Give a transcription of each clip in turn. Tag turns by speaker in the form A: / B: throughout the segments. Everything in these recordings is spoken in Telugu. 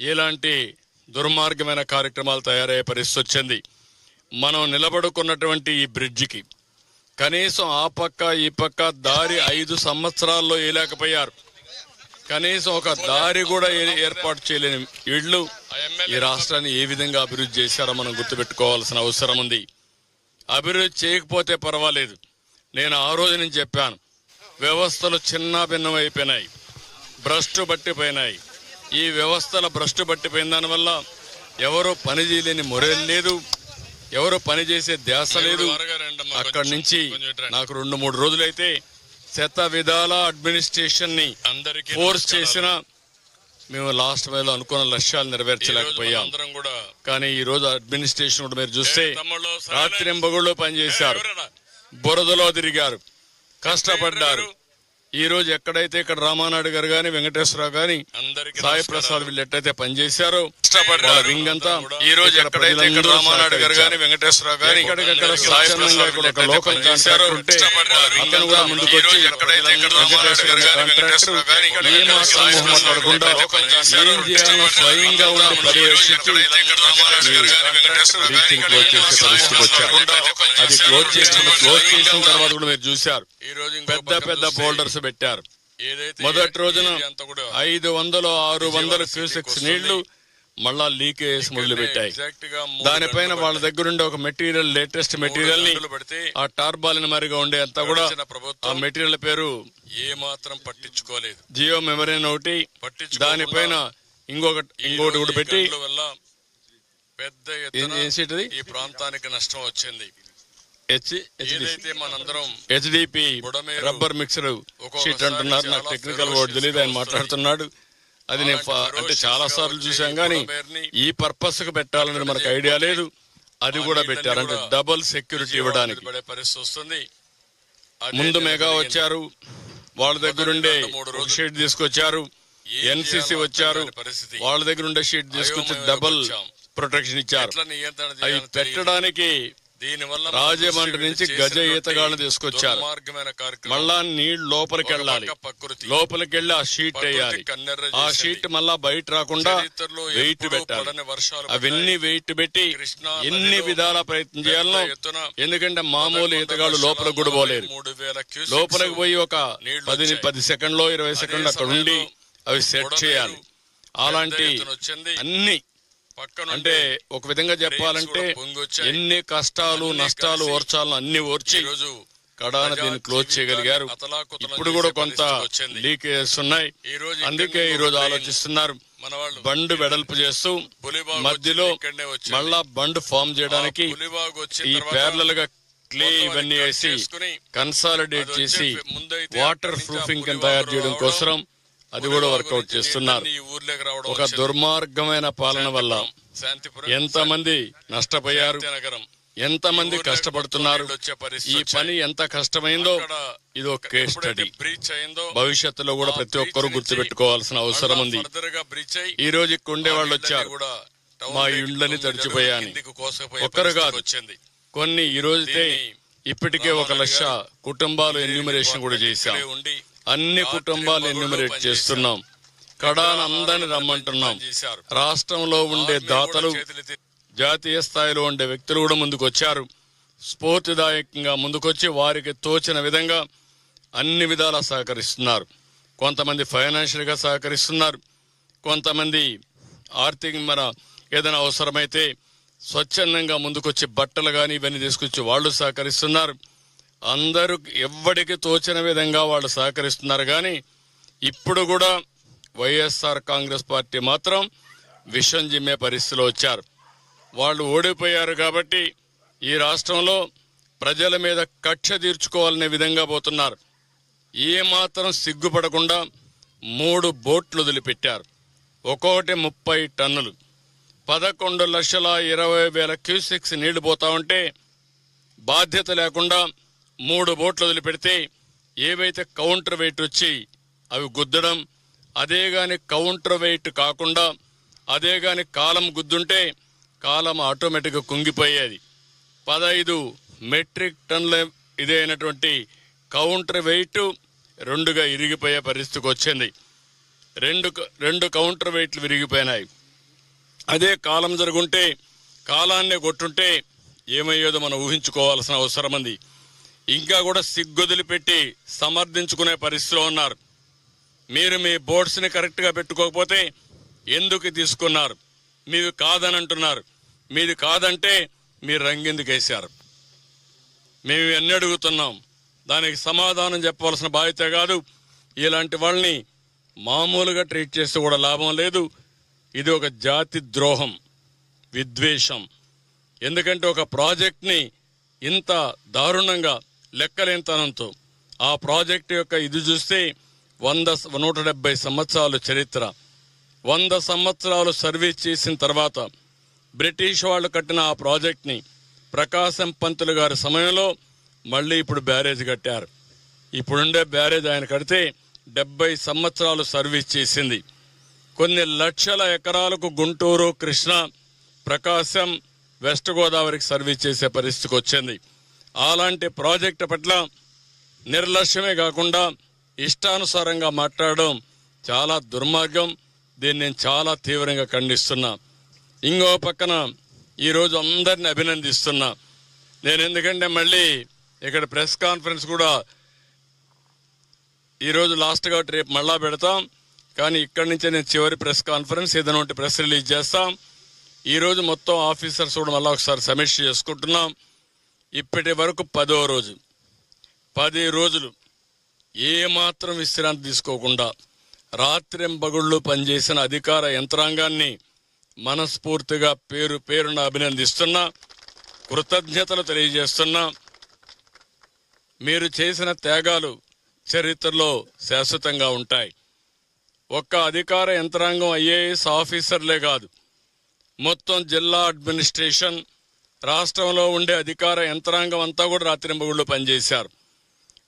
A: ఎలాంటి దుర్మార్గమైన కార్యక్రమాలు తయారయ్యే పరిస్థితి వచ్చింది. మనం నిలబడుకున్నటువంటి ఈ బ్రిడ్జికి కనీసం ఆ పక్క ఈ పక్క దారి ఐదు సంవత్సరాల్లో వేయలేకపోయారు. కనీసం ఒక దారి కూడా ఏర్పాటు చేయలేని ఇళ్ళు ఈ రాష్ట్రాన్ని ఏ విధంగా అభివృద్ధి చేశారో మనం గుర్తుపెట్టుకోవాల్సిన అవసరం ఉంది. అభివృద్ధి చేయకపోతే పర్వాలేదు. నేను ఆ రోజు నుంచి చెప్పాను. వ్యవస్థలు చిన్న భిన్నమైపోయినాయి. భ్రష్టు పట్టిపోయినాయి. ఈ వ్యవస్థల భ్రష్టు పట్టిపోయిన దానివల్ల ఎవరు పని చేయలేని మొరేలు లేదు ఎవరు పని చేసే ధ్యాస లేదు అక్కడి నుంచి నాకు రెండు మూడు రోజులైతే శత విధాల అడ్మినిస్ట్రేషన్ని
B: అందరికీ
A: ఫోర్స్. చేసిన మేము లాస్ట్ వేలో అనుకున్న లక్ష్యాలు నెరవేర్చలేకపోయాం
B: కూడా
A: కానీ ఈ రోజు అడ్మినిస్ట్రేషన్ కూడా మీరు చూస్తే. రాత్రింబగుళ్ళు పనిచేశారు? బురదలో తిరిగారు కష్టపడ్డారు? ఈ రోజు ఎక్కడైతే ఇక్కడ రామానాయుడు గారు గాని వెంకటేశ్వరరావు గాని సాయి. ప్రసాద్ వీళ్ళు ఎట్టయితే పనిచేశారో వింగ్ అంతా
B: ఈ రోజు ఎక్కడైతే ఇక్కడ రామానాయుడు గారు గాని వెంకటేశ్వరరావు గాని
A: ఇక్కడ లోకల్
B: కష్టపడ్డారు.
A: అతను కూడా ముందుకు
B: ఈ
A: వచ్చి
B: రోజు ఎక్కడైతే ఇక్కడ రామానాయుడు గారు గాని వెంకటేశ్వరరావు గాని
A: ఏ మాత్రం చేయాలో స్వయంగా ఉండి పర్యవేక్షించి క్లోజ్ చేసే పరిస్థితికి వచ్చారు అది క్లోజ్ చేసిన క్లోజ్ చేసిన తర్వాత కూడా మీరు చూశారు పెద్ద పెద్ద బోల్డర్స్ పెట్టారు. మొదటి రోజున ఐదు వందలు ఆరు వందల క్యూసెక్స్ నీళ్ళు మళ్ళా లీకేజ్ మొదలు పెట్టాయి దానిపైన వాళ్ళ దగ్గర ఉండే ఒక మెటీరియల్ లేటెస్ట్
B: మెటీరియల్ని
A: ఆ టార్బాలిన్ మరిగా ఉండే అంతా కూడా ఆ మెటీరియల్ పేరు
B: ఏ మాత్రం పట్టించుకోలేదు.
A: జియో మెమరీ ఒకటి దానిపైన ఇంకొక
B: ఈ
A: ఇంకోటి
B: రోజు
A: కూడా పెట్టి
B: పెద్ద ఈ ప్రాంతానికి నష్టం వచ్చింది. ఏదైతే మనందరం
A: HDP
B: Budameru
A: rubber mixer sheet అంటున్నారు. నాకు టెక్నికల్ వర్డ్ తెలియదు ఆయన మాట్లాడుతున్నాడు. అది నేను అంటే చాలా సార్లు చూసాం కానీ ఈ పర్పస్కు పెట్టాలని మనకు ఐడియా లేదు. అది కూడా పెట్టారు అంటే డబుల్ సెక్యూరిటీ ఇవ్వడానికి.
B: పరిస్థితి వస్తుంది.
A: ముందు మెగా. వచ్చారు. వాళ్ళ దగ్గర ఉండే
B: రెండు మూడు
A: ఒక
B: రోజులు
A: షీట్ తీసుకొచ్చారు. ఎన్సిసి వచ్చారు. వాళ్ళ దగ్గర ఉండే షీట్ తీసుకొచ్చి డబుల్. ప్రొటెక్షన్ ఇచ్చారు. అవి. పెట్టడానికి
B: దీనివల్ల
A: రాజమండ్రి నుంచి గజ ఈతగాళ్ళని తీసుకొచ్చారు. మళ్ళా నీళ్ళు లోపలికి వెళ్ళాలి. లోపలికి వెళ్ళి ఆ షీట్ వేయాలి ఆ. షీట్ మళ్ళా బయట రాకుండా వెయిట్ పెట్టాలి అవన్నీ. వెయిట్ పెట్టి
B: కృష్ణా
A: ఎన్ని విధాల ప్రయత్నం
B: ఎత్తున
A: ఎందుకంటే మామూలు ఈతగాళ్ళు లోపలికి కూడా పోలేరు లోపలికి పోయి ఒక పది. పది సెకండ్లో ఇరవై సెకండ్లు అక్కడ ఉండి అవి సెట్ చేయాలి అలాంటి. అన్ని అంటే ఒక విధంగా చెప్పాలంటే. ఎన్ని కష్టాలు నష్టాలు ఓర్చాలను అన్ని ఓర్చి కడాన దీన్ని క్లోజ్ చేయగలిగారు ఇప్పుడు కూడా కొంత. లీకేజెస్ ఉన్నాయి
B: ఈ రోజు
A: అందుకే ఈ రోజు ఆలోచిస్తున్నారు బండ్ వెడల్పు చేస్తూ
B: పులిబాగ్
A: మధ్యలో. మళ్ళా బండ్ ఫామ్ చేయడానికి ఈ ప్యారలల్గా క్లే ఇవన్నీ వేసి కన్సాలిడేట్ చేసి వాటర్ ప్రూఫింగ్ తయారు చేయడం కోసం అది కూడా వర్కౌట్ చేస్తున్నారు. ఒక. దుర్మార్గమైన పాలన వల్ల
B: శాంతిపురం,
A: ఎంతమంది నష్టపోయారు. ఎంతమంది
B: ఈ ఊర్లోకి
A: కష్టపడుతున్నారు? ఈ. పని ఎంత కష్టమైందో ఇది ఒక కేస్ స్టడీ భవిష్యత్తులో కూడా ప్రతి ఒక్కరు గుర్తుపెట్టుకోవాల్సిన అవసరం ఉంది. ఈ రోజు ఉండే వాళ్ళు వచ్చారు. మా
B: కిందికి కోసుకుపోయే
A: ఒక్కరు కాదు.
B: వచ్చింది.
A: కొన్ని ఈ రోజుతే
B: దీన్ని
A: ఇప్పటికే ఒక లక్ష కుటుంబాలు ఎన్యూమరేషన్ కూడా చేశాం. అన్ని కుటుంబాలు ఎన్యూమరేట్. చేస్తున్నాం. కడాన అందరిని రమ్మంటున్నాం. రాష్ట్రంలో ఉండే దాతలు జాతీయ స్థాయిలో ఉండే వ్యక్తులు కూడా ముందుకు వచ్చారు స్ఫూర్తిదాయకంగా ముందుకొచ్చి వారికి తోచిన విధంగా అన్ని విధాలా సహకరిస్తున్నారు. కొంతమంది ఫైనాన్షియల్గా సహకరిస్తున్నారు. కొంతమంది ఆర్థిక మన ఏదైనా అవసరమైతే స్వచ్ఛందంగా ముందుకొచ్చి బట్టలు కానీ ఇవన్నీ తీసుకొచ్చి వాళ్ళు సహకరిస్తున్నారు. అందరూ ఎవ్వడికి తోచిన విధంగా వాళ్ళు సహకరిస్తున్నారు కానీ ఇప్పుడు కూడా వైఎస్ఆర్ కాంగ్రెస్ పార్టీ మాత్రం విషం జిమ్మే పరిస్థితిలో వచ్చారు. వాళ్ళు ఓడిపోయారు కాబట్టి ఈ రాష్ట్రంలో ప్రజల మీద కక్ష తీర్చుకోవాలనే విధంగా పోతున్నారు. ఏమాత్రం సిగ్గుపడకుండా మూడు బోట్లు వదిలిపెట్టారు. ఒక్కొక్కటి ముప్పై టన్నులు. పదకొండు లక్షల ఇరవై వేల క్యూసెక్స్ నీళ్ళు పోతా ఉంటే బాధ్యత లేకుండా మూడు బోట్లు వదిలిపెడితే ఏవైతే కౌంటర్ వెయిట్ వచ్చి అవి గుద్దడం అదే గాని కౌంటర్ వెయిట్ కాకుండా అదే గాని కాలం గుద్దుంటే కాలం ఆటోమేటిక్గా కుంగిపోయేది. పదహైదు మెట్రిక్ టన్ల ఇదైనటువంటి కౌంటర్ వెయిట్ రెండుగా ఇరిగిపోయే పరిస్థితికి వచ్చింది. రెండు రెండు కౌంటర్ వెయిట్లు విరిగిపోయినాయి. అదే కాలం జరుగుంటే కాలాన్నే కొట్టుంటే ఏమయ్యేదో మనం ఊహించుకోవాల్సిన అవసరం ఉంది. ఇంకా కూడా సిగ్గుదిలి పెట్టి సమర్థించుకునే పరిస్థితిలో ఉన్నారు. మీరు మీ బోర్డ్స్ని కరెక్ట్గా పెట్టుకోకపోతే ఎందుకు తీసుకున్నారు? మీవి కాదని అంటున్నారు మీది కాదంటే మీరు రంగిందుకు వేశారు మేము ఎన్ని అడుగుతున్నాం? దానికి సమాధానం చెప్పవలసిన బాధ్యత కాదు. ఇలాంటి వాళ్ళని మామూలుగా ట్రీట్ చేస్తే కూడా లాభం లేదు. ఇది ఒక జాతి ద్రోహం విద్వేషం. ఎందుకంటే ఒక ప్రాజెక్ట్ని ఇంత దారుణంగా లెక్కలేనితనంతో ఆ ప్రాజెక్ట్ యొక్క ఇది చూస్తే వంద నూట డెబ్బై సంవత్సరాలు చరిత్ర. వంద సంవత్సరాలు సర్వీస్ చేసిన తర్వాత బ్రిటిష్ వాళ్ళు కట్టిన ఆ ప్రాజెక్ట్ని ప్రకాశం పంతులు గారి సమయంలో మళ్ళీ ఇప్పుడు బ్యారేజ్ కట్టారు. ఇప్పుడుండే బ్యారేజ్ ఆయన కడితే డెబ్బై సంవత్సరాలు సర్వీస్ చేసింది. కొన్ని లక్షల ఎకరాలకు గుంటూరు కృష్ణ ప్రకాశం వెస్ట్ గోదావరికి సర్వీస్ చేసే పరిస్థితికి వచ్చింది. అలాంటి ప్రాజెక్టు పట్ల నిర్లక్ష్యమే కాకుండా ఇష్టానుసారంగా మాట్లాడడం చాలా దుర్మార్గం. దీన్ని నేను చాలా తీవ్రంగా ఖండిస్తున్నా. ఇంకో పక్కన ఈరోజు అందరిని అభినందిస్తున్నా. నేను ఎందుకంటే మళ్ళీ ఇక్కడ ప్రెస్ కాన్ఫరెన్స్ కూడా ఈరోజు లాస్ట్ కాబట్టి రేపు మళ్ళా పెడతాం. కానీ ఇక్కడి నుంచే నేను చివరి ప్రెస్ కాన్ఫరెన్స్ ఏదైనా ఉంటే ప్రెస్ రిలీజ్ చేస్తాం. ఈరోజు మొత్తం ఆఫీసర్స్ కూడా మళ్ళీ ఒకసారి సమీక్ష చేసుకుంటున్నాం. ఇప్పటి వరకు పదో రోజు. పది రోజులు. ఏమాత్రం విశ్రాంతి తీసుకోకుండా రాత్రింబగుళ్ళు పనిచేసిన అధికార యంత్రాంగాన్ని మనస్ఫూర్తిగా పేరు పేరున అభినందిస్తున్నా కృతజ్ఞతలు తెలియజేస్తున్నా మీరు చేసిన త్యాగాలు చరిత్రలో శాశ్వతంగా ఉంటాయి. ఒక్క అధికార యంత్రాంగం ఐఏఎస్ ఆఫీసర్లే కాదు మొత్తం జిల్లా అడ్మినిస్ట్రేషన్ రాష్ట్రంలో ఉండే అధికార యంత్రాంగం అంతా కూడా రాత్రింబగుళ్ళు పనిచేశారు.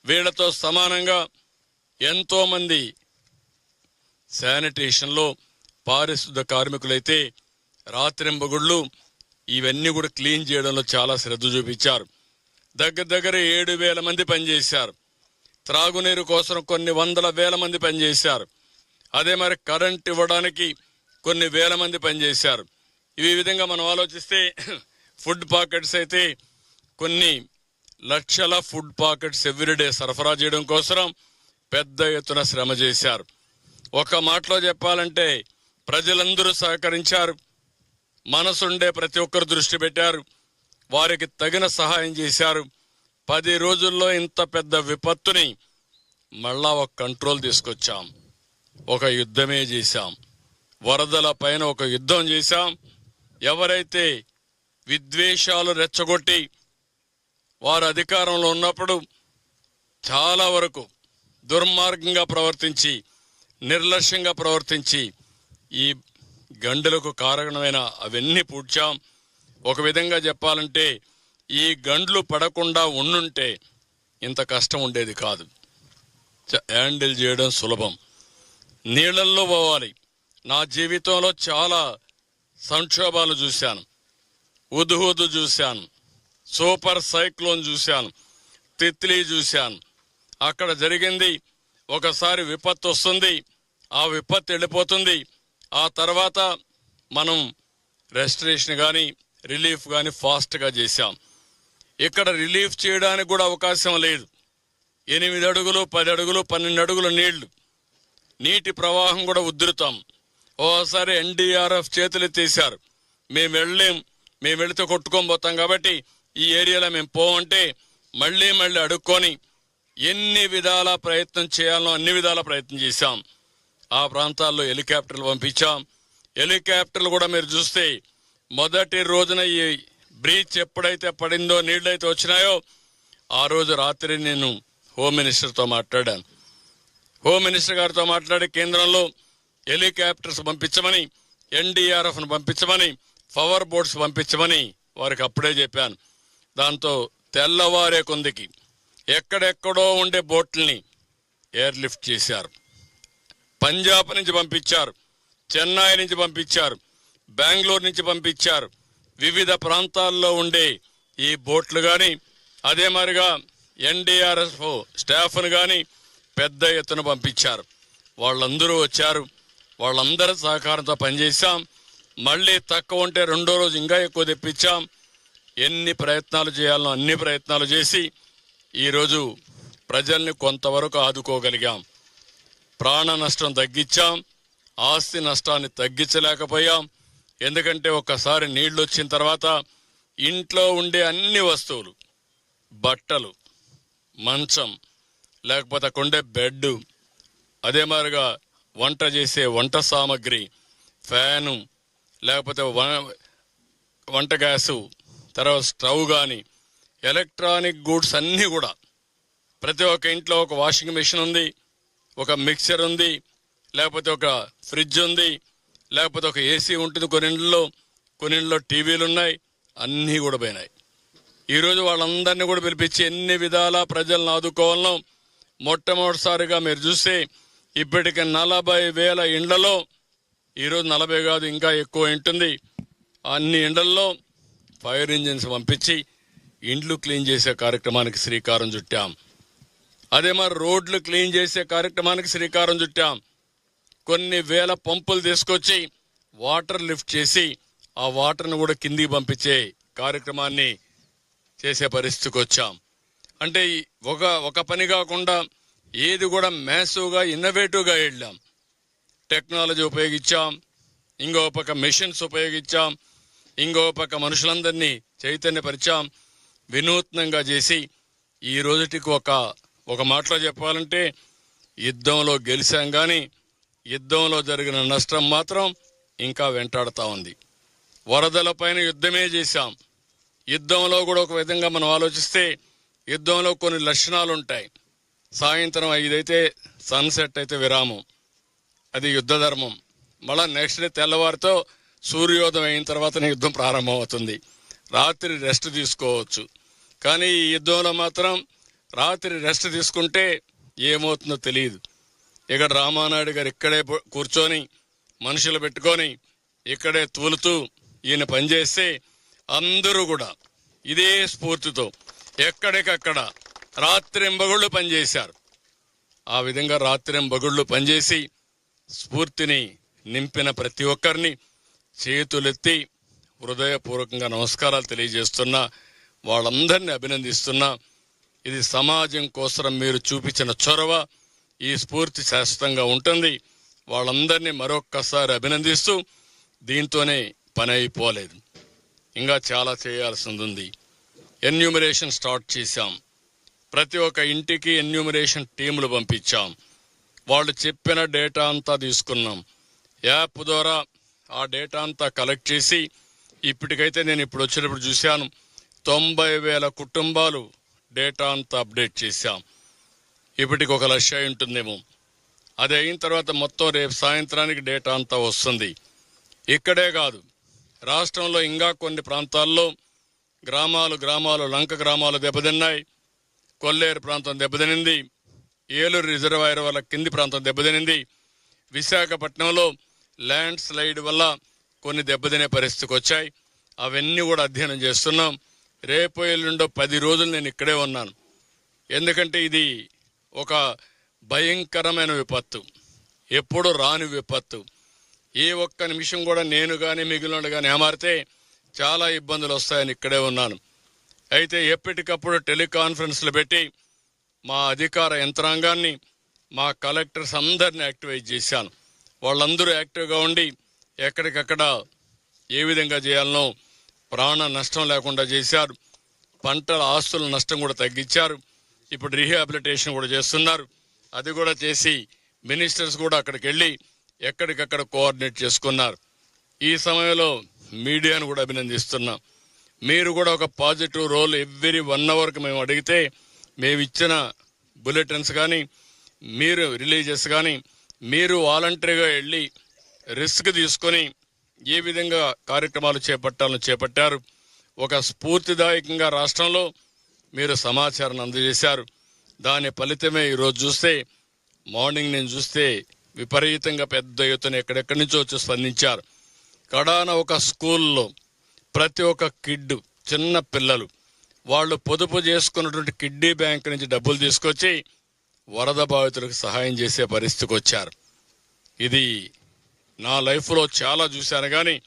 A: వీళ్ళతో సమానంగా ఎంతోమంది శానిటేషన్లో పారిశుద్ధ కార్మికులైతే రాత్రింబగుళ్ళు ఇవన్నీ కూడా క్లీన్ చేయడంలో చాలా శ్రద్ధ చూపించారు. దగ్గర దగ్గర ఏడు వేల మంది పనిచేశారు. త్రాగునీరు కోసం కొన్ని వందల వేల మంది పనిచేశారు. అదే మరి కరెంట్ ఇవ్వడానికి కొన్ని వేల మంది పనిచేశారు. ఈ విధంగా మనం ఆలోచిస్తే ఫుడ్ పాకెట్స్ అయితే కొన్ని లక్షల ఫుడ్ పాకెట్స్ ఎవ్రీడే సరఫరా చేయడం కోసం పెద్ద ఎత్తున శ్రమ చేశారు. ఒక మాటలో చెప్పాలంటే ప్రజలందరూ సహకరించారు. మనసుండే ప్రతి ఒక్కరు దృష్టి పెట్టారు. వారికి తగిన సహాయం చేశారు. పది రోజుల్లో ఇంత పెద్ద విపత్తుని మళ్ళా ఒక కంట్రోల్ తీసుకొచ్చాం. ఒక యుద్ధమే చేశాం. వరదల పైన ఒక యుద్ధం చేశాం. ఎవరైతే విద్వేషాలు రెచ్చగొట్టి వారు అధికారంలో ఉన్నప్పుడు చాలా వరకు దుర్మార్గంగా ప్రవర్తించి నిర్లక్ష్యంగా ప్రవర్తించి ఈ గండులకు కారణమైన అవన్నీ పూడ్చాం. ఒక విధంగా చెప్పాలంటే ఈ గండ్లు పడకుండా ఉండుంటే ఇంత కష్టం ఉండేది కాదు. చ- హ్యాండిల్ చేయడం సులభం. నీళ్ళల్లో పోవాలి. నా జీవితంలో చాలా సంక్షోభాలు చూశాను. ఉదుహుదు చూశాను. సూపర్ సైక్లోన్ చూశాను. తిత్లీ చూశాను. అక్కడ జరిగింది ఒకసారి విపత్తు వస్తుంది ఆ విపత్తు వెళ్ళిపోతుంది. ఆ తర్వాత మనం రెస్టరేషన్ కానీ రిలీఫ్ కానీ ఫాస్ట్గా చేశాం. ఇక్కడ రిలీఫ్ చేయడానికి కూడా అవకాశం లేదు. ఎనిమిది అడుగులు పది అడుగులు పన్నెండు అడుగులు నీళ్ళు. నీటి ప్రవాహం కూడా ఉధృతం. ఓసారి ఎన్డీఆర్ఎఫ్ చేతులు తీశారు. మేము వెళ్ళలేం. మేము వెళితే కొట్టుకొని పోతాం కాబట్టి ఈ ఏరియాలో మేము పోవంటే మళ్ళీ మళ్ళీ అడుక్కొని ఎన్ని విధాల ప్రయత్నం చేయాలో అన్ని విధాల ప్రయత్నం చేశాం. ఆ ప్రాంతాల్లో హెలికాప్టర్లు పంపించాం. హెలికాప్టర్లు కూడా మీరు చూస్తే మొదటి రోజున ఈ బ్రీచ్ ఎప్పుడైతే పడిందో నీళ్ళైతే వచ్చినాయో ఆ రోజు రాత్రి నేను హోమ్ మినిస్టర్తో మాట్లాడాను. హోమ్ మినిస్టర్ గారితో మాట్లాడి కేంద్రంలో హెలికాప్టర్స్ పంపించమని ఎన్డీఆర్ఎఫ్ను పంపించమని పవర్ బోట్స్ పంపించమని వారికి అప్పుడే చెప్పాను. దాంతో తెల్లవారే కొందికి ఎక్కడెక్కడో ఉండే బోట్లని ఎయిర్ లిఫ్ట్ చేశారు. పంజాబ్ నుంచి పంపించారు చెన్నై నుంచి పంపించారు బెంగళూరు నుంచి పంపించారు. వివిధ ప్రాంతాల్లో ఉండే ఈ బోట్లు కానీ అదే మాదిరిగా ఎన్డీఆర్ఎఫ్ స్టాఫ్ను కానీ పెద్ద ఎత్తున పంపించారు. వాళ్ళందరూ వచ్చారు. వాళ్ళందరి సహకారంతో పనిచేశాం. మళ్ళీ తక్కువ ఉంటే రెండో రోజు ఇంకా ఎక్కువ తెప్పించాం. ఎన్ని ప్రయత్నాలు చేయాలనో అన్ని ప్రయత్నాలు చేసి ఈరోజు ప్రజల్ని కొంతవరకు ఆదుకోగలిగాం. ప్రాణ నష్టం తగ్గించాం. ఆస్తి నష్టాన్ని తగ్గించలేకపోయాం. ఎందుకంటే ఒక్కసారి నీళ్ళు వచ్చిన తర్వాత ఇంట్లో ఉండే అన్ని వస్తువులు బట్టలు మంచం లేకపోతే అక్కడ ఉండే బెడ్ అదే మాదిరిగా వంట చేసే వంట సామాగ్రి ఫ్యాను లేకపోతే వంట గ్యాసు తర్వాత స్టవ్ కానీ ఎలక్ట్రానిక్ గూడ్స్ అన్నీ కూడా. ప్రతి ఒక్క ఇంట్లో ఒక వాషింగ్ మెషిన్ ఉంది ఒక మిక్సర్ ఉంది లేకపోతే ఒక ఫ్రిడ్జ్ ఉంది లేకపోతే ఒక ఏసీ ఉంటుంది కొన్ని ఇండ్లలో కొన్ని ఇండ్లలో టీవీలు ఉన్నాయి అన్నీ కూడా పోయినాయి. ఈరోజు వాళ్ళందరినీ కూడా పిలిపించి ఎన్ని విధాల ప్రజలను ఆదుకోవాలనో మొట్టమొదటిసారిగా మీరు చూస్తే ఇప్పటికి నలభై వేల ఇండ్లలో ఈరోజు నలభై కాదు ఇంకా ఎక్కువ ఉంటుంది. అన్ని ఇండల్లో ఫైర్ ఇంజిన్స్ పంపించి ఇండ్లు క్లీన్ చేసే కార్యక్రమానికి శ్రీకారం చుట్టాం. అదే మరి రోడ్లు క్లీన్ చేసే కార్యక్రమానికి శ్రీకారం చుట్టాం. కొన్ని వేల పంపులు తీసుకొచ్చి వాటర్ లిఫ్ట్ చేసి ఆ వాటర్ను కూడా కిందికి పంపించే కార్యక్రమాన్ని చేసే పరిస్థితికి వచ్చాం. అంటే ఒక ఒక పని కాకుండా ఏది కూడా మ్యాసివ్గా ఇన్నోవేటివ్గా వెళ్ళాం. టెక్నాలజీ ఉపయోగించాం ఇంకో పక్క మెషిన్స్ ఉపయోగించాం ఇంకో పక్క మనుషులందరినీ చైతన్యపరిచాం వినూత్నంగా చేసి ఈ రోజుటికి ఒక ఒక మాటలో చెప్పాలంటే యుద్ధంలో గెలిచాం కానీ యుద్ధంలో జరిగిన నష్టం మాత్రం ఇంకా వెంటాడుతూ ఉంది. వరదలపైన యుద్ధమే చేశాం. యుద్ధంలో కూడా ఒక విధంగా మనం ఆలోచిస్తే యుద్ధంలో కొన్ని లక్షణాలు ఉంటాయి సాయంత్రం ఐదైతే సన్సెట్ అయితే విరామం. అది యుద్ధ ధర్మం మళ్ళీ నెక్స్ట్ డే తెల్లవారితో సూర్యోదయం అయిన తర్వాతనే యుద్ధం ప్రారంభమవుతుంది. రాత్రి రెస్ట్ తీసుకోవచ్చు. కానీ ఈ యుద్ధంలో మాత్రం రాత్రి రెస్ట్ తీసుకుంటే ఏమవుతుందో తెలియదు. ఇక్కడ రామానాయుడు గారు ఇక్కడే కూర్చొని మనుషులు పెట్టుకొని ఇక్కడే తూలుతూ ఈయన పనిచేస్తే అందరూ కూడా ఇదే స్ఫూర్తితో ఎక్కడికక్కడ రాత్రింబగుళ్ళు పనిచేశారు. ఆ విధంగా రాత్రింబగుళ్ళు పనిచేసి స్ఫూర్తిని నింపిన ప్రతి ఒక్కరిని చేతులెత్తి హృదయపూర్వకంగా నమస్కారాలు తెలియజేస్తున్నా వాళ్ళందరినీ అభినందిస్తున్నా ఇది సమాజం కోసం మీరు చూపించిన చొరవ ఈ స్ఫూర్తి శాశ్వతంగా ఉంటుంది. వాళ్ళందరినీ మరొక్కసారి అభినందిస్తూ దీంతోనే పని అయిపోలేదు. ఇంకా చాలా చేయాల్సింది ఉంది. ఎన్యూమరేషన్ స్టార్ట్ చేశాం. ప్రతి ఒక్క ఇంటికి ఎన్యూమరేషన్ టీములు పంపించాం. వాళ్ళు చెప్పిన డేటా అంతా తీసుకున్నాం. యాప్ ద్వారా ఆ డేటా అంతా కలెక్ట్ చేసి ఇప్పటికైతే నేను ఇప్పుడు వచ్చినప్పుడు చూశాను. తొంభై వేల కుటుంబాలు డేటా అంతా అప్డేట్ చేశాం. ఇప్పటికి ఒక లక్ష ఉంటుందేమో. అది అయిన తర్వాత మొత్తం రేపు సాయంత్రానికి డేటా అంతా వస్తుంది. ఇక్కడే కాదు రాష్ట్రంలో ఇంకా కొన్ని ప్రాంతాల్లో గ్రామాలు గ్రామాలు లంక గ్రామాలు దెబ్బతిన్నాయి. కొల్లేరు ప్రాంతం దెబ్బతినింది. ఏలూరు రిజర్వాయర్ వల్ల కింది ప్రాంతం దెబ్బతినింది. విశాఖపట్నంలో ల్యాండ్ స్లైడ్ వల్ల కొన్ని దెబ్బతినే పరిస్థితికి వచ్చాయి. అవన్నీ కూడా అధ్యయనం చేస్తున్నాం. రేపు ఎల్లుండో పది రోజులు నేను ఇక్కడే ఉన్నాను. ఎందుకంటే ఇది ఒక భయంకరమైన విపత్తు. ఎప్పుడు రాని విపత్తు. ఏ ఒక్క నిమిషం కూడా నేను కానీ మిగిలిన కానీ ఏమారితే చాలా ఇబ్బందులు వస్తాయని ఇక్కడే ఉన్నాను. అయితే ఎప్పటికప్పుడు టెలికాన్ఫరెన్స్లు పెట్టి మా అధికార యంత్రాంగాన్ని మా కలెక్టర్స్ అందరిని యాక్టివేట్ చేశాను. వాళ్ళందరూ యాక్టివ్గా ఉండి ఎక్కడికక్కడ ఏ విధంగా చేయాలనో ప్రాణ నష్టం లేకుండా చేశారు. పంటల ఆస్తుల నష్టం కూడా తగ్గించారు. ఇప్పుడు రీహాబిలిటేషన్ కూడా చేస్తున్నారు. అది కూడా చేసి మినిస్టర్స్ కూడా అక్కడికి వెళ్ళి ఎక్కడికక్కడ కోఆర్డినేట్ చేసుకున్నారు. ఈ సమయంలో మీడియాను కూడా అభినందిస్తున్నాం. మీరు కూడా ఒక పాజిటివ్ రోల్ ఎవ్రీ వన్ అవర్కి మేము అడిగితే మేమిచ్చిన బులెటిన్స్ కానీ మీరు రిలీజెస్ కానీ మీరు వాలంటరీగా వెళ్ళి రిస్క్ తీసుకొని ఏ విధంగా కార్యక్రమాలు చేపట్టాలని చేపట్టారు. ఒక స్ఫూర్తిదాయకంగా రాష్ట్రంలో మీరు సమాచారాన్ని అందజేశారు. దాని ఫలితమే ఈరోజు చూస్తే మార్నింగ్ నేను చూస్తే విపరీతంగా పెద్ద ఎత్తున ఎక్కడెక్కడి నుంచో వచ్చి స్పందించారు. కడాన ఒక స్కూల్లో ప్రతి ఒక్క కిడ్ చిన్న పిల్లలు వాళ్ళు పొదుపు చేసుకున్నటువంటి కిడ్నీ బ్యాంక్ నుంచి డబ్బులు తీసుకొచ్చి వరద బాధితులకు సహాయం చేసే పరిస్థితికి వచ్చారు. ఇది నా లైఫ్లో చాలా చూశాను కానీ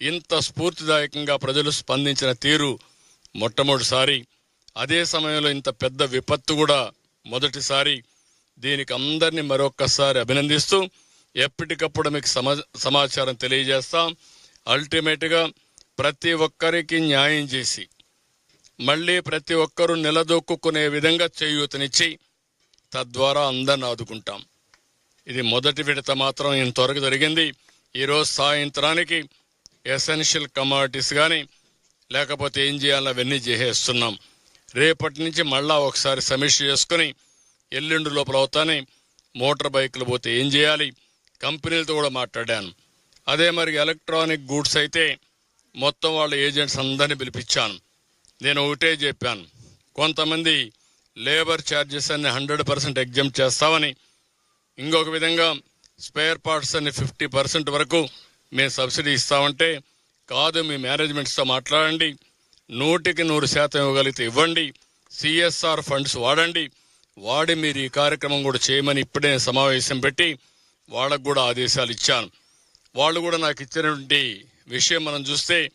A: ఇంత స్ఫూర్తిదాయకంగా ప్రజలు స్పందించిన తీరు మొట్టమొదటిసారి అదే సమయంలో ఇంత పెద్ద విపత్తు కూడా మొదటిసారి దీనికి అందరినీ మరొక్కసారి అభినందిస్తూ ఎప్పటికప్పుడు మీకు సమా సమాచారం తెలియజేస్తాం. అల్టిమేట్గా ప్రతి ఒక్కరికి న్యాయం చేసి మళ్ళీ ప్రతి ఒక్కరూ నిలదొక్కునే విధంగా చేయూతనిచ్చి తద్వారా అందరిని ఆదుకుంటాం. ఇది మొదటి విడత మాత్రం ఇంతవరకు జరిగింది. ఈరోజు సాయంత్రానికి ఎసెన్షియల్ కమాడిటీస్ కానీ లేకపోతే ఏం చేయాలో అవన్నీ చేసేస్తున్నాం. రేపటి నుంచి మళ్ళా ఒకసారి సమీక్ష చేసుకుని ఎల్లుండి లోపల అవుతానే మోటార్ బైకులు పోతే ఏం చేయాలి? కంపెనీలతో కూడా మాట్లాడాను. అదే మరి ఎలక్ట్రానిక్ గూడ్స్ అయితే మొత్తం వాళ్ళ ఏజెంట్స్ అందరినీ పిలిపించాను. నేను ఒకటే చెప్పాను. కొంతమంది లేబర్ ఛార్జెస్ అన్ని హండ్రెడ్ పర్సెంట్ ఎగ్జామ్ చేస్తామని ఇంకొక విధంగా స్పేర్ పార్ట్స్ అన్ని ఫిఫ్టీ పర్సెంట్ వరకు మేము సబ్సిడీ ఇస్తామంటే కాదు మీ మేనేజ్మెంట్స్తో మాట్లాడండి నూటికి నూరు శాతం ఇవ్వగలిగితే ఇవ్వండి సిఎస్ఆర్ ఫండ్స్ వాడండి వాడి మీరు ఈ కార్యక్రమం కూడా చేయమని ఇప్పుడే సమావేశం పెట్టి వాళ్ళకు కూడా ఆదేశాలు ఇచ్చాను. వాళ్ళు కూడా నాకు ఇచ్చినటువంటి విషయం మనం చూస్తే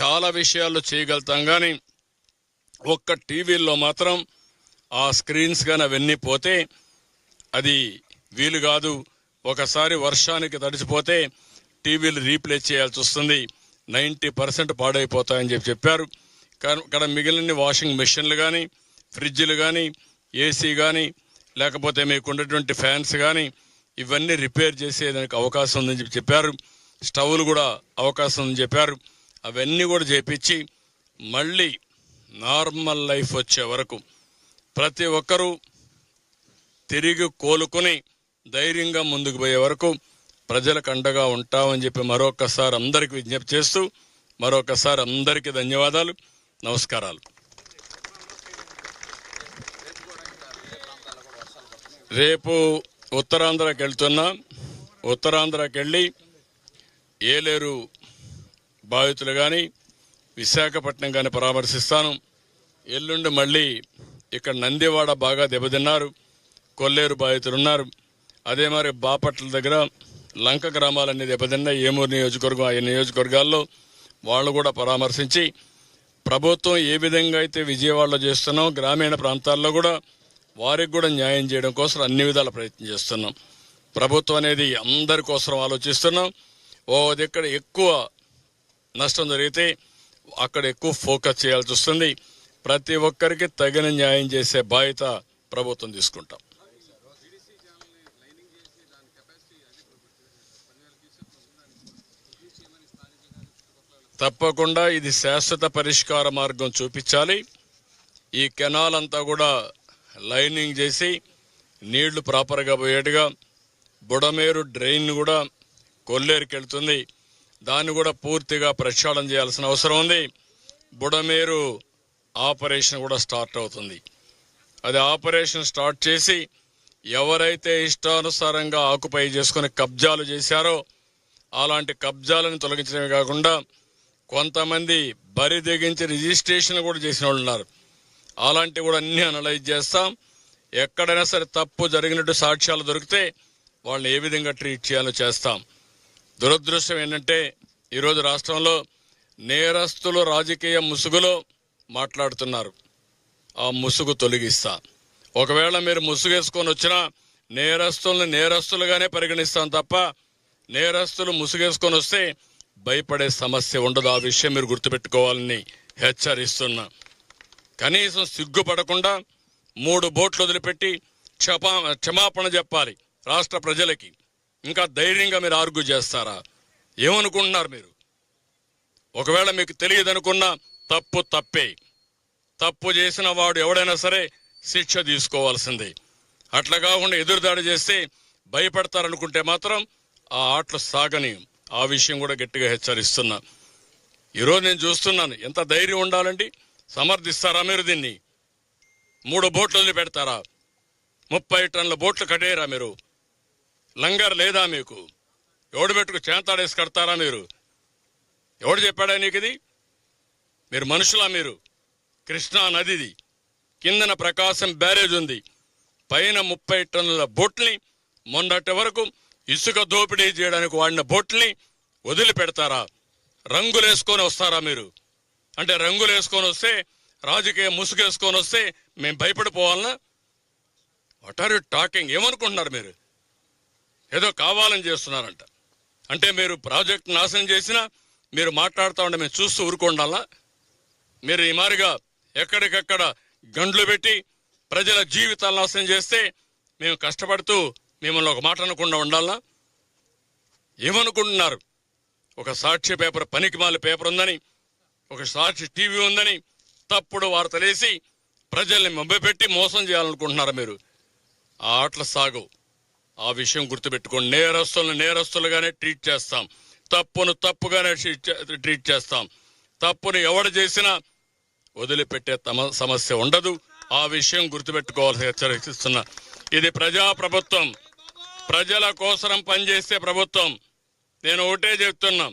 A: చాలా విషయాల్లో చేయగలుగుతాం కానీ ఒక్క టీవీల్లో మాత్రం ఆ స్క్రీన్స్ కానీ అవన్నీ పోతే అది వీలు కాదు. ఒకసారి వర్షానికి తడిచిపోతే టీవీలు రీప్లేస్ చేయాల్సి వస్తుంది. నైంటీ పర్సెంట్ పాడైపోతాయని చెప్పి చెప్పారు. కానీ ఇక్కడ మిగిలిన వాషింగ్ మెషిన్లు కానీ ఫ్రిడ్జ్లు కానీ ఏసీ కానీ లేకపోతే మీకు ఉన్నటువంటి ఫ్యాన్స్ కానీ ఇవన్నీ రిపేర్ చేసేదానికి అవకాశం ఉందని చెప్పి చెప్పారు. స్టవ్లు కూడా అవకాశం ఉందని చెప్పారు. అవన్నీ కూడా చేపించి మళ్ళీ నార్మల్ లైఫ్ వచ్చే వరకు ప్రతి ఒక్కరూ తిరిగి కోలుకొని ధైర్యంగా ముందుకు పోయే వరకు ప్రజలకు అండగా ఉంటామని చెప్పి మరొకసారి అందరికి విజ్ఞప్తి చేస్తూ మరొకసారి అందరికీ ధన్యవాదాలు. నమస్కారాలు. రేపు ఉత్తరాంధ్రకి వెళ్తున్నా ఉత్తరాంధ్రకి వెళ్ళి ఏలేరు బాధితులు కానీ విశాఖపట్నం కానీ పరామర్శిస్తాను. ఎల్లుండి మళ్ళీ ఇక్కడ నందివాడ బాగా దెబ్బతిన్నారు. కొల్లేరు బాధితులు ఉన్నారు అదే మరి బాపట్ల దగ్గర లంక గ్రామాలన్నీ దెబ్బతిన్నాయి. ఏమూరు నియోజకవర్గం ఆ నియోజకవర్గాల్లో వాళ్ళు కూడా పరామర్శించి ప్రభుత్వం ఏ విధంగా అయితే విజయవాడలో చేస్తున్నాం గ్రామీణ ప్రాంతాల్లో కూడా వారికి కూడా న్యాయం చేయడం కోసం అన్ని విధాల ప్రయత్నం చేస్తున్నాం. ప్రభుత్వం అనేది అందరి కోసం ఆలోచిస్తున్నాం. ఓ దగ్గర ఎక్కువ నష్టం జరిగితే అక్కడ ఎక్కువ ఫోకస్ చేయాల్సి వస్తుంది. ప్రతి ఒక్కరికి తగిన న్యాయం చేసే బాధ్యత ప్రభుత్వం తీసుకుంటాం. తప్పకుండా ఇది శాశ్వత పరిష్కార మార్గం చూపించాలి. ఈ కెనాల్ అంతా కూడా లైనింగ్ చేసి నీళ్ళు ప్రాపర్గా పోయేట్టుగా బుడమేరు డ్రైన్ కూడా కొల్లేరుకి వెళ్తుంది. దాన్ని కూడా పూర్తిగా ప్రక్షాళన చేయాల్సిన అవసరం ఉంది. బుడమేరు ఆపరేషన్ కూడా స్టార్ట్ అవుతుంది. అది ఆపరేషన్ స్టార్ట్ చేసి ఎవరైతే ఇష్టానుసారంగా ఆకుపై చేసుకుని కబ్జాలు చేశారో అలాంటి కబ్జాలను తొలగించడమే కాకుండా కొంతమంది బరి దిగించి రిజిస్ట్రేషన్ కూడా చేసిన వాళ్ళు ఉన్నారు. అలాంటివి కూడా అన్ని అనలైజ్ చేస్తాం. ఎక్కడైనా సరే తప్పు జరిగినట్టు సాక్ష్యాలు దొరికితే వాళ్ళని ఏ విధంగా ట్రీట్ చేయాలో చేస్తాం. దురదృష్టం ఏంటంటే ఈరోజు రాష్ట్రంలో నేరస్తులు రాజకీయ ముసుగులో మాట్లాడుతున్నారు. ఆ ముసుగు తొలగిస్తా. ఒకవేళ మీరు ముసుగేసుకొని వచ్చినా నేరస్తుల్ని నేరస్తులుగానే పరిగణిస్తాం తప్ప నేరస్తులు ముసుగేసుకొని వస్తే భయపడే సమస్య ఉండదు. ఆ విషయం మీరు గుర్తుపెట్టుకోవాలని హెచ్చరిస్తున్నా. కనీసం సిగ్గుపడకుండా మూడు బోట్లు వదిలిపెట్టి క్షపా క్షమాపణ చెప్పాలి రాష్ట్ర ప్రజలకి. ఇంకా ధైర్యంగా మీరు ఆర్గ్యూ చేస్తారా? ఏమనుకుంటున్నారు మీరు? ఒకవేళ మీకు తెలియదు అనుకున్నా తప్పు తప్పే. తప్పు చేసిన వాడు ఎవడైనా సరే శిక్ష తీసుకోవాల్సిందే. అట్లా కాకుండా ఎదురుదాడి చేస్తే భయపడతారనుకుంటే మాత్రం ఆ ఆటలు సాగని. ఆ విషయం కూడా గట్టిగా హెచ్చరిస్తున్నా. ఈరోజు నేను చూస్తున్నాను ఎంత ధైర్యం ఉండాలండి? సమర్థిస్తారా మీరు దీన్ని? మూడు బోట్లు వదిలి పెడతారా ముప్పై టన్నుల బోట్లు కట్టేయరా మీరు? లంగర్ లేదా మీకు? ఎవడు పెట్టుకు చేంతాడేసి కడతారా మీరు? ఎవడు చెప్పాడా నీకు ఇది? మీరు మనుషులా మీరు. కృష్ణా నదిది. కిందన ప్రకాశం బ్యారేజ్ ఉంది. పైన ముప్పై టన్నుల బోట్ని మొన్నటి వరకు ఇసుక దోపిడీ చేయడానికి వాడిన బోట్ని వదిలిపెడతారా? రంగులు వేసుకొని వస్తారా మీరు? అంటే రంగులు వేసుకొని వస్తే రాజకీయ ముసుగేసుకొని వస్తే మేము భయపడిపోవాలనా? వాట్ ఆర్ యు టాకింగ్ ఏమనుకుంటున్నారు మీరు? ఏదో కావాలని చేస్తున్నారంట. అంటే మీరు ప్రాజెక్ట్ నాశనం చేసినా మీరు మాట్లాడుతూ ఉంటే మేము చూస్తూ ఊరుకోండాలా? మీరు ఈ మారిగా ఎక్కడికక్కడ గండ్లు పెట్టి ప్రజల జీవితాలు నాశనం చేస్తే మేము కష్టపడుతూ మిమ్మల్ని ఒక మాట అనకుండా ఉండాలా? ఏమనుకుంటున్నారు? ఒక సాక్షి పేపర్ పనికిమాల పేపర్ ఉందని ఒక సాక్షి టీవీ ఉందని తప్పుడు వార్తలేసి ప్రజల్ని మభ్యపెట్టి మోసం చేయాలనుకుంటున్నారా మీరు? ఆ ఆటల సాగు. ఆ విషయం గుర్తుపెట్టుకోండి. నేరస్తులను నేరస్తులుగానే ట్రీట్ చేస్తాం. తప్పును తప్పుగానే ట్రీట్ ట్రీట్ చేస్తాం. తప్పును ఎవడు చేసినా వదిలిపెట్టే తమ సమస్య ఉండదు. ఆ విషయం గుర్తుపెట్టుకోవాల్సి హెచ్చరిస్తున్నా ఇది ప్రజా ప్రభుత్వం ప్రజల కోసరం పనిచేసే ప్రభుత్వం. నేను ఒకటే చెప్తున్నా.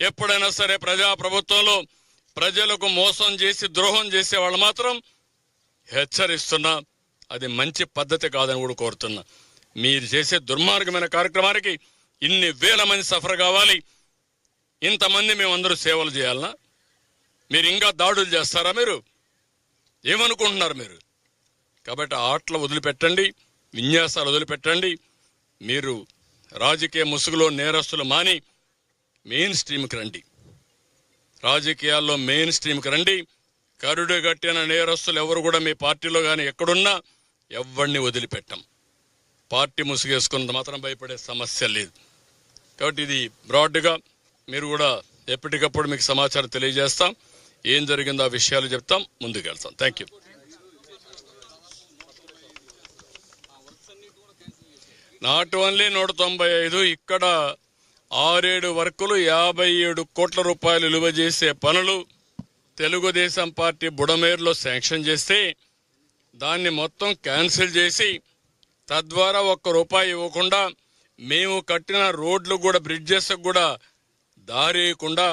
A: ఎప్పుడైనా సరే ప్రజా ప్రభుత్వంలో ప్రజలకు మోసం చేసి ద్రోహం చేసే వాళ్ళు మాత్రం హెచ్చరిస్తున్నా. అది మంచి పద్ధతి కాదని కూడా కోరుతున్నా. మీరు చేసే దుర్మార్గమైన కార్యక్రమానికి ఇన్ని వేల మంది సఫర్ కావాలి. ఇంతమంది మేమందరూ సేవలు చేయాలనా? మీరు ఇంకా దాడులు చేస్తారా మీరు? ఏమనుకుంటున్నారు మీరు? కాబట్టి ఆటలు వదిలిపెట్టండి విన్యాసాలు వదిలిపెట్టండి. మీరు రాజకీయ ముసుగులో నేరస్తులు మాని మెయిన్ స్ట్రీమ్కి రండి. రాజకీయాల్లో మెయిన్ స్ట్రీమ్కి రండి. కరుడు కట్టిన నేరస్తులు ఎవరు కూడా మీ పార్టీలో కానీ ఎక్కడున్నా ఎవరిని వదిలిపెట్టం. పార్టీ ముసుగేసుకున్నంత మాత్రం భయపడే సమస్య లేదు. కాబట్టి ఇది బ్రాడ్గా మీరు కూడా ఎప్పటికప్పుడు మీకు సమాచారం తెలియజేస్తాం. ఏం జరిగిందో ఆ విషయాలు చెప్తాం ముందుకు వెళ్తాం. థ్యాంక్ యూ నాట్ ఓన్లీ నూట తొంభై ఐదు ఇక్కడ ఆరేడు వర్కులు యాభై ఏడు కోట్ల రూపాయలు విలువ చేసే పనులు తెలుగుదేశం పార్టీ బుడమేరులో శాంక్షన్ చేస్తే దాన్ని మొత్తం క్యాన్సిల్ చేసి తద్వారా ఒక్క రూపాయి ఇవ్వకుండా మేము కట్టిన రోడ్లు కూడా బ్రిడ్జెస్ కూడా దారి ఇవ్వకుండా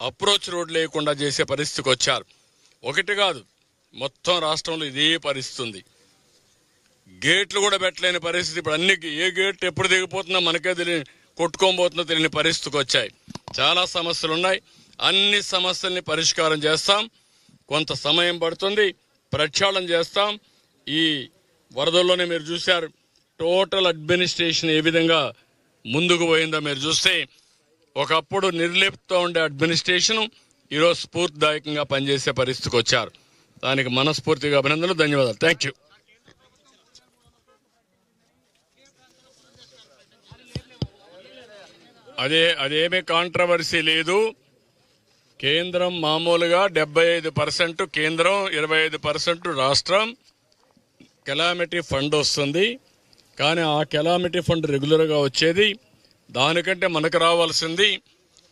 A: అప్రోచ్ రోడ్ లేకుండా చేసే పరిస్థితికి వచ్చారు. ఒకటి కాదు మొత్తం రాష్ట్రంలో ఇదే పరిస్థితి ఉంది గేట్లు కూడా పెట్టలేని పరిస్థితి ఇప్పుడు అన్ని ఏ గేట్ ఎప్పుడు దిగిపోతుందో మనకే తెలియని కొట్టుకోబోతుందో తెలియని పరిస్థితికి వచ్చాయి. చాలా సమస్యలు ఉన్నాయి. అన్ని సమస్యల్ని పరిష్కారం చేస్తాం. కొంత సమయం పడుతుంది. ప్రక్షాళన చేస్తాం. ఈ వరదల్లోనే మీరు చూశారు. టోటల్ అడ్మినిస్ట్రేషన్ ఏ విధంగా ముందుకు పోయిందో మీరు చూస్తే ఒకప్పుడు నిర్లిప్తో ఉండే అడ్మినిస్ట్రేషన్ ఈరోజు స్ఫూర్తిదాయకంగా పనిచేసే పరిస్థితికి వచ్చారు. దానికి మనస్ఫూర్తిగా అభినందనలు ధన్యవాదాలు. థ్యాంక్ యూ అదే అదేమీ కాంట్రవర్సీ లేదు. కేంద్రం మామూలుగా డెబ్బై ఐదు పర్సెంట్ కేంద్రం ఇరవై ఐదు పర్సెంట్ రాష్ట్రం కెలామిటీ ఫండ్ వస్తుంది. కానీ ఆ కెలామిటీ ఫండ్ రెగ్యులర్గా వచ్చేది దానికంటే మనకు రావాల్సింది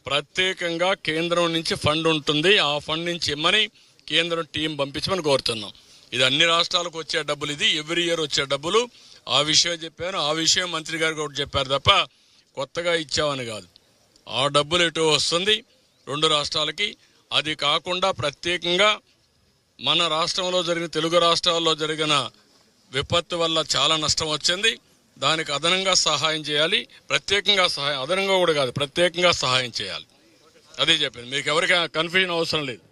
A: ప్రత్యేకంగా కేంద్రం నుంచి ఫండ్ ఉంటుంది. ఆ ఫండ్ నుంచి ఇమ్మని కేంద్రం టీం పంపించమని కోరుతున్నాం. ఇది అన్ని రాష్ట్రాలకు వచ్చే డబ్బులు ఇది. ఎవ్రీ ఇయర్ వచ్చే డబ్బులు. ఆ విషయం చెప్పాను. ఆ విషయం మంత్రి గారు కూడా చెప్పారు తప్ప కొత్తగా ఇచ్చామని కాదు. ఆ డబ్బులు ఎటు వస్తుంది? రెండు రాష్ట్రాలకి. అది కాకుండా ప్రత్యేకంగా మన రాష్ట్రంలో జరిగిన తెలుగు రాష్ట్రాల్లో జరిగిన విపత్తు వల్ల చాలా నష్టం వచ్చింది. దానికి అదనంగా సహాయం చేయాలి. ప్రత్యేకంగా సహాయం అదనంగా కూడా కాదు ప్రత్యేకంగా సహాయం చేయాలి. అదే చెప్పింది మీకు ఎవరికైనా కన్ఫ్యూజన్ అవసరం లేదు.